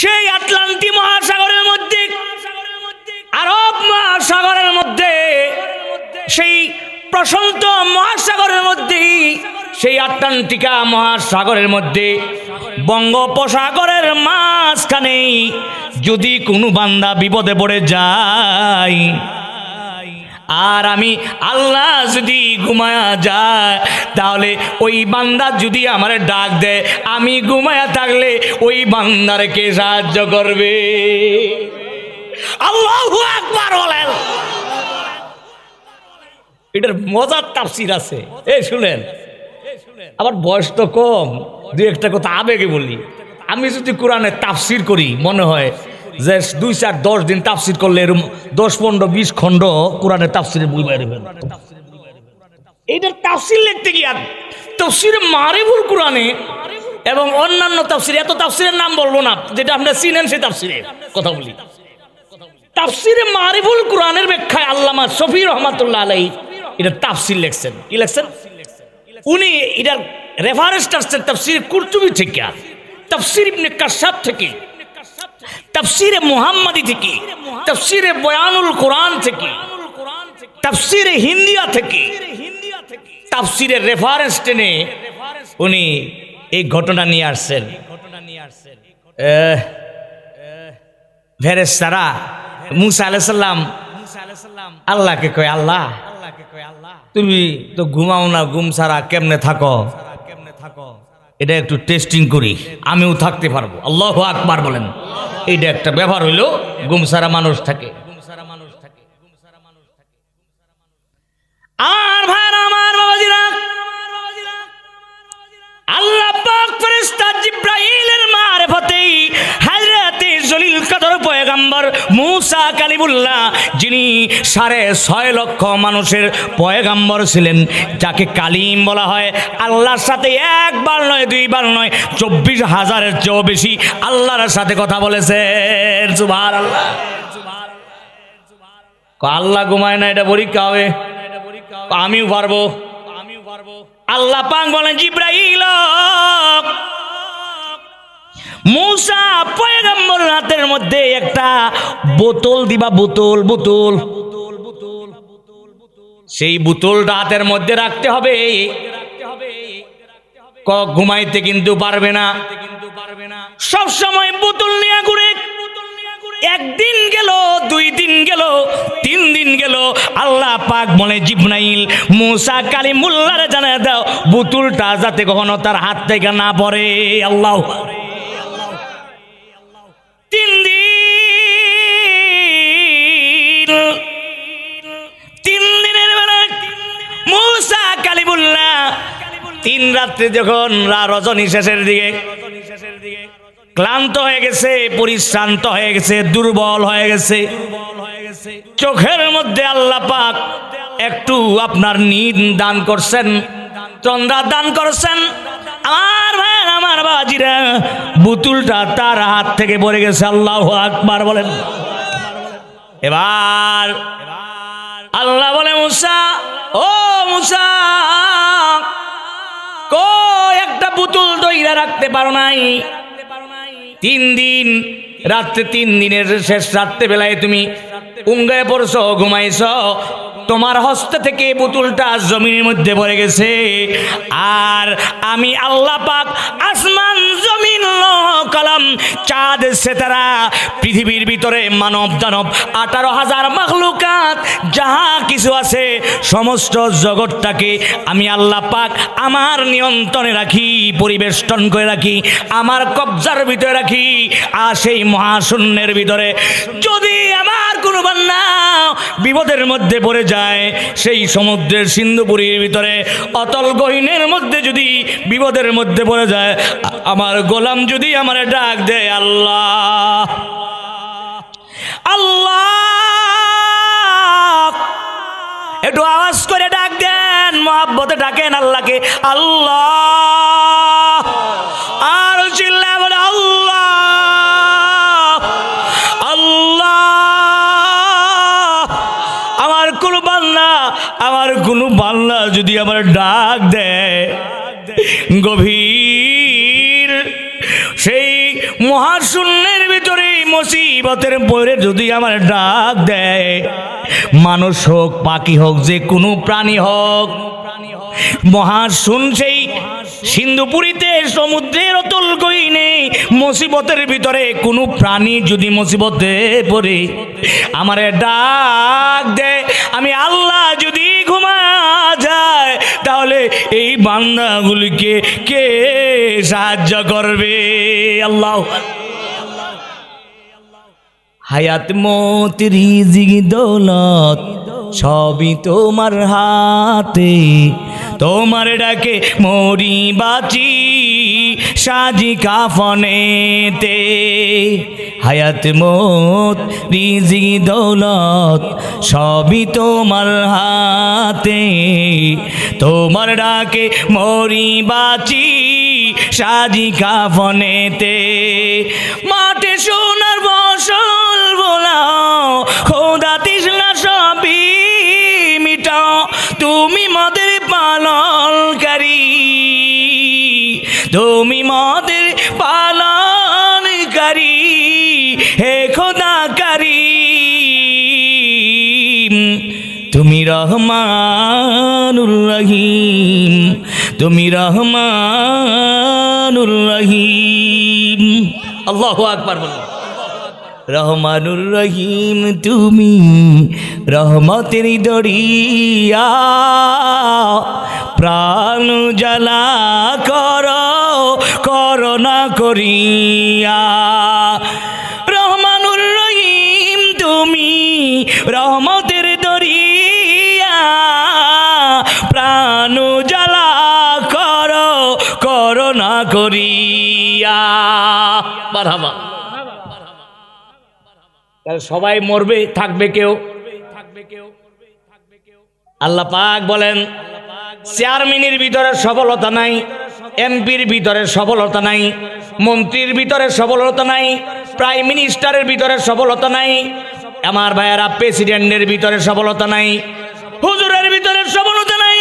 সেই আটলান্টি মহাসাগরের মধ্যে, আরব মহাসাগরের মধ্যে, সেই প্রশান্ত মহাসাগরের মধ্যে, সেই আটলান্টিকা মহাসাগরের মধ্যে, বঙ্গোপসাগরের মাঝখানেই যদি কোনো বান্দা বিপদে পড়ে যায় আর আমি আল্লাহ যদি ঘুমায়া যায়, তাহলে ওই বান্দা যদি আমার ডাক দেয়, আমি ঘুমায়া থাকলে ওই বান্দার কে সাহায্য করবে? আল্লাহ একবার বলেন। এটার মজার তাফসির আছে। এই শুনেন। আবার বয়স তো কম। দুই একটা কথা আবেগে বলি। আমি যদি কোরআনে তাফসির করি, মনে হয় যে দুই চার দশ দিন তাফসির করলে এরকম দশ, পনেরো, বিশ খণ্ড কোরআনের তাফসিরের বই বাইরে এইটার তাফসির লিখতে গিয়া তফসির মারিবুল কোরআনে এবং অন্যান্য তাফসির, এত তাফসিরের নাম বলব না, যেটা আপনারা চিনেন সেই তাফসিরে কথা বলি। তাফসিরে মারিফুল কোরআনের ব্যাখ্যায় আল্লামা শফি রহমাতুল্লাহ আলাই এটা তাফসির লেখছেন। কি লেখছেন? উনি এটার রেফারেন্স আসছেন তাফসির কুরতুবি থেকে, তাফসির ইবনে কাশাব থেকে। তাফসিরে মুহাম্মাদি থেকে, তাফসিরে বয়ানুল কোরআন থেকে, তাফসিরে হিন্দিয়া থেকে তাফসিরের রেফারেন্স টেনে উনি এই ঘটনা নিয়ে আসছেন। আল্লাহকে কয়, আল্লাহ, তুমি তো ঘুমাও না, ঘুম ছাড়া কেমনে থাকো? এটা একটু টেস্টিং করি, আমিও থাকতে পারব। আল্লাহ আকবার বলেন। এইটা একটা ব্যবহার হইল থাকে। গুমসারা মানুষ থাকে। গুমসারা মানুষ থাকে। আমার পয়গাম্বর মূসা কালিমুল্লাহ, যিনি সাড়ে ছয় লক্ষ মানুষের পয়গাম্বর ছিলেন, যাকে কালিম বলা হয়। আল্লাহর সাথে একবার নয়, দুইবার নয়, চব্বিশ হাজারের চেয়েও বেশি আল্লাহর সাথে কথা সুবহান আল্লাহ ঘুমায় না, এটা পরীক্ষা হবে। আমিও পারব আমিও পারব। আল্লাহ পাক বলেন, জিব্রাইল। মুসা পয়গম্বর রাতের মধ্যে একটা বোতল দিবা, বোতল বোতল। সেই বোতলটা হাতের মধ্যে রাখতে হবে। ক ঘুমাইতে কিন্তু পারবে না। সব সময় বোতল নিয়ে ঘুরে। একদিন গেল, দুই দিন গেল, তিন দিন গেল। আল্লাহ পাক বলে জিবনাইল মুসা কালী মুল্লারে জানা দাও। বুতুলটা যাতে কখনো তার হাত থেকে না পড়ে। আল্লাহ তিন রাত্রে যখন রজনী শেষের দিকে ক্লান্ত হয়ে গেছে, পরিশ্রান্ত হয়ে গেছে, দুর্বল হয়ে গেছে, চোখের মধ্যে আল্লাহ পাক একটু আপনার নিদ দান করছেন, চন্দ্রা দান করছেন। আমার ভাই, আমার বাজিরা, বুতুলটা তার হাত থেকে পড়ে গেছে, আল্লাহ আকবার বলেন। এবার আল্লাহ বলে, মুসা, ও মুসা একটা পুতুল দইরা রাখতে পারো নাই। তিন দিন, রাত্রে তিন দিনের শেষ রাত্রে বেলায় তুমি উঙ্গায় পড়ছ, ঘুমাইছ তোমার হস্ত থেকে পুতুলটা জমিনের মধ্যে পড়ে গেছে। আর আমি আল্লাহ পাক আসমান, জমিন কলম, চাঁদ, সেতারা, পৃথিবীর ভিতরে মানব, দানব, আঠারো হাজার মাখলুকাত, যাহা কিছু আছে, সমস্ত জগৎটাকে আমি আল্লাহ পাক আমার নিয়ন্ত্রণে রাখি, পরিবেষ্টন করে রাখি, আমার কবজার ভিতরে রাখি। আর সেই মহাশূন্যের ভিতরে যদি আমার কোনো বান্না বিপদের মধ্যে পড়ে যায়। সেই সমুদ্রের সিন্ধুপুরীর ভিতরে অতল গহিনের মধ্যে যদি বিপদের মধ্যে পড়ে যায়, আমার গোলাম যদি আমার ডাক দেয়, আল্লাহ। আল্লাহ। একটু আওয়াজ করে ডাক দেন, মহাব্বতে ডাকেন আল্লাহকে। আল্লাহ। যদি আমার ডাক দেয়, গভীর, সেই মহাশূন্য শূন্যের ভিতরে মুসিবতের পরে যদি আমার ডাক দেয়, মানুষ হোক, পাখি হোক, যে কোনো প্রাণী হোক, মহাশুন সেই সিন্ধুপুরীতে সমুদ্রের অতল কইনে মুসিবতের ভিতরে কোনো প্রাণী যদি মুসিবতে পড়ে, আমারে ডাক দেয় আমি আল্লাহ যদি ঘুমা যায়, তাহলে এই বান্দাগুলিকে কে সাহায্য করবে? আল্লাহ। হায়াত, মত, রিজিক, দৌলত সবই তোমার হাতে। তোমার ডাকে মরি বাঁচি সাজি কাফনেতে হায়াত, মত রিজিক দৌলত সবই তোমার হাতে। তোমার ডাকে মরি বাঁচি সাজি কাফনেতে মাঠে সোনার তুমি মদের পালনকারী হে খোদা খোদাকারী। তুমি রহমানুর রহিম, তুমি রহমানুর রহিম। আল্লাহু আকবার বলুন। রহমানুর রহিম তুমি রহমতের দরিয়া। প্রাণ জ্বালা কর করোনা করিয়া। রহমানুর রহিম তুমি রহমতের দরিয়া। প্রাণ জ্বালা কর করোনা করিয়া। বাধাবা তাহলে সবাই মরবে, থাকবে কেউ। থাকবে কেউ আল্লাহ পাক বলেন, চেয়ারম্যানের ভিতরে সফলতা নাই, এমপির ভিতরে সফলতা নাই, মন্ত্রীর ভিতরে সফলতা নাই, প্রাইম মিনিস্টারের ভিতরে সফলতা নাই, আমার ভাইয়েরা প্রেসিডেন্টের ভিতরে সফলতা নাই, হুজুরের ভিতরে সফলতা নাই,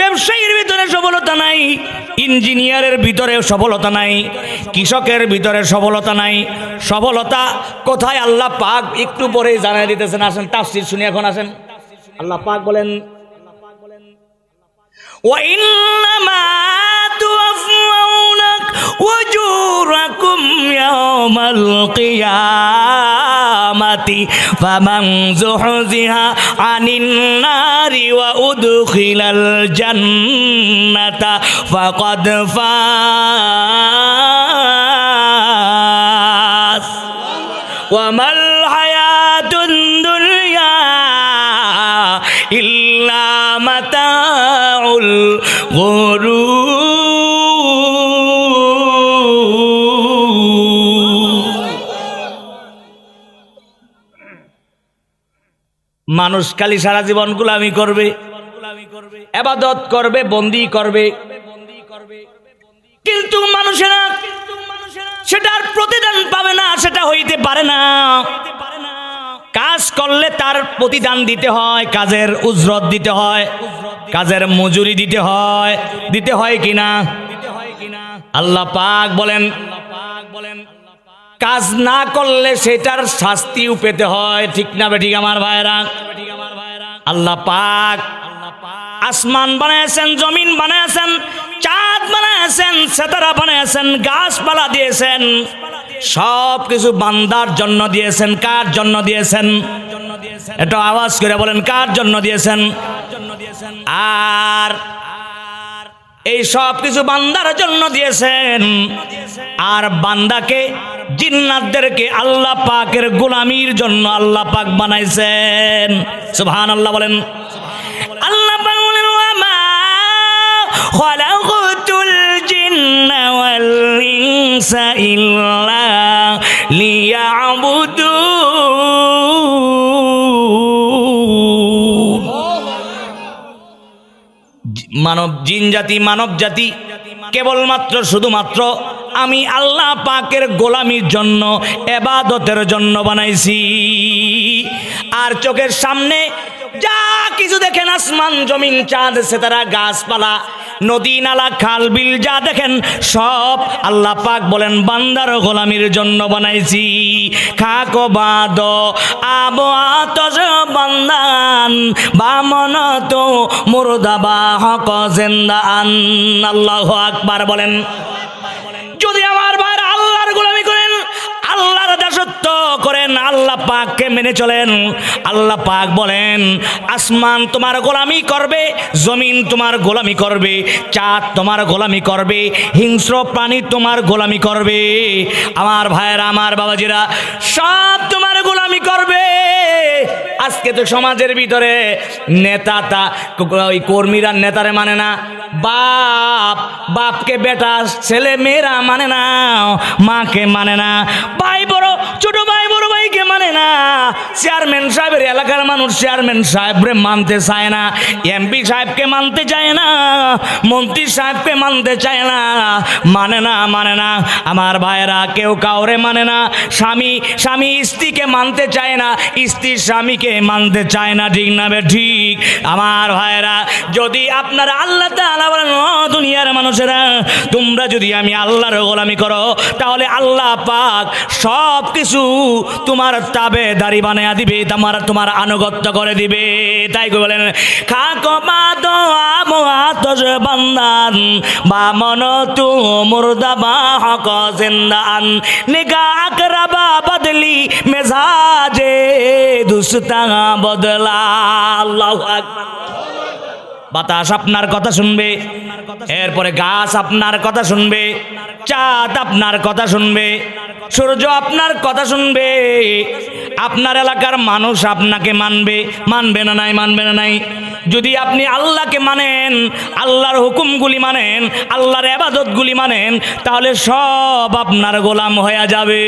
ব্যবসায়ীর ভিতরে সফলতা নাই ইঞ্জিনিয়ারের ভিতরে সফলতা নাই, কৃষকের ভিতরে সফলতা নাই। সফলতা কোথায়? আল্লাহ পাক একটু পরে জানাই দিতেছেন। আসেন, তাফসির শুনে এখন আসেন। আল্লাহ পাক বলেন ওয়াইন্নামা أجوركم يوم القيامة فمن زحزح عن النار وأدخل الجنة فقد فاز. وما الحياة الدنيا إلا متاع الغرور. মানুষ খালি সারা জীবন গুলামি করবে, এবাদত করবে, বন্দি করবে। কিন্তু মানুষেরা সেটার প্রতিদান পাবে না, সেটা হইতে পারে না। কাজ করলে তার প্রতিদান দিতে হয়, কাজের উজরত দিতে হয়, কাজের মজুরি দিতে হয় দিতে হয় কিনা? আল্লাহ পাক বলেন পাক বলেন কাজ না করলে সেটার শাস্তিও পেতে হয়। ঠিক না বেঠিক আমার ভাইরা আল্লাহ পাক আসমান বানাইছেন জমিন বানাইছেন চাঁদ বানাইছেন সেতারা বানাইছেন গাছপালা দিয়েছেন সব কিছু বান্দার জন্য দিয়েছেন, কার জন্য দিয়েছেন? এটা আওয়াজ করে বলেন, কার জন্য দিয়েছেন? আর এই সব কিছু বান্দার জন্য দিয়েছেন। আর বান্দাকে, জিন্নাতদেরকে আল্লাহ পাকের গোলামির জন্য আল্লাহ পাক বানাইছেন। সুবহান আল্লাহ বলেন, আল্লাহ পাক বলেন ইনসা ইল্লা লিয়াবুদুন মানব জিন জাতি, মানব জাতি, কেবলমাত্র শুধুমাত্র আমি আল্লাহ পাকের গোলামির জন্য, এবাদতের জন্য বানাইছি। আর চোখের সামনে যা কিছু দেখেন আসমান, জমিন, চাঁদ, সেতারা, গাছপালা নদী, নালা, খাল, বিল যা দেখেন, সব আল্লাহ পাক বলেন, বান্দার গোলামির জন্য বানাইছি। খাক বাদ, আব আতজ বান্দান, বামন তো মুরদাবা, হক আন আল্লাহ আকবার বলেন। আল্লাহর দাসত্ব করেন, আল্লাহ পাককে মেনে চলেন। আল্লাহ পাক বলেন, আসমান তোমার গোলামি করবে, জমিন তোমার গোলামি করবে, চাঁদ তোমার গোলামি করবে, হিংস্র প্রাণী তোমার গোলামি করবে। আমার ভাইয়েরা, আমার বাবাজিরা, সব তোমার গোলামি করবে। আজকে তো সমাজের ভিতরে নেতা তা, ওই কর্মীরা নেতারে মানে না। বাপ বাপকে বেটা ছেলে মেয়েরা মানে না মাকে মানে না। ভাই বড় ছোট চেয়ারম্যান সাহেবের এলাকার মানুষ চেয়ারম্যান সাহেবরে মানতে চায় না এমপি সাহেবকে মানতে চায় না, মন্ত্রী সাহেবকে মানতে চায় না মানে না মানে না, আমার ভাইয়েরা কেউ কাউরে মানে না, স্বামী স্বামী স্ত্রীকে মানতে চায় না, স্ত্রী স্বামীকে মানতে চায় না, ঠিক না বে, ঠিক। আমার ভাইয়েরা, যদি আপনারা আল্লাহ তাআলা বলেন দুনিয়ার মানুষেরা, তোমরা যদি আমি আল্লাহর গোলামি করো, তাহলে আল্লাহ পাক সব কিছু তোমার তাবে দাড়ি বানাইয়া দিবে, তোমার তোমার আনুগত্য করে দিবে। তাই বলেন খাক বান্দান, বা মন তু মুর্দা বা হক জিন্দান। নিগা আকরাবা বদলি মেজাজে দুস্তা বদলা। আল্লাহু আকবার। বাতাস আপনার কথা শুনবে। এরপরে গাছ আপনার কথা শুনবে। চাঁদ আপনার কথা শুনবে। সূর্য আপনার কথা শুনবে। আপনার এলাকার মানুষ আপনাকে মানবে। মানবে না নাই, মানবে না নাই। যদি আপনি আল্লাহকে মানেন, আল্লাহর হুকুমগুলি মানেন, আল্লাহর আবাদতগুলি মানেন, তাহলে সব আপনার গোলাম হয়ে যাবে।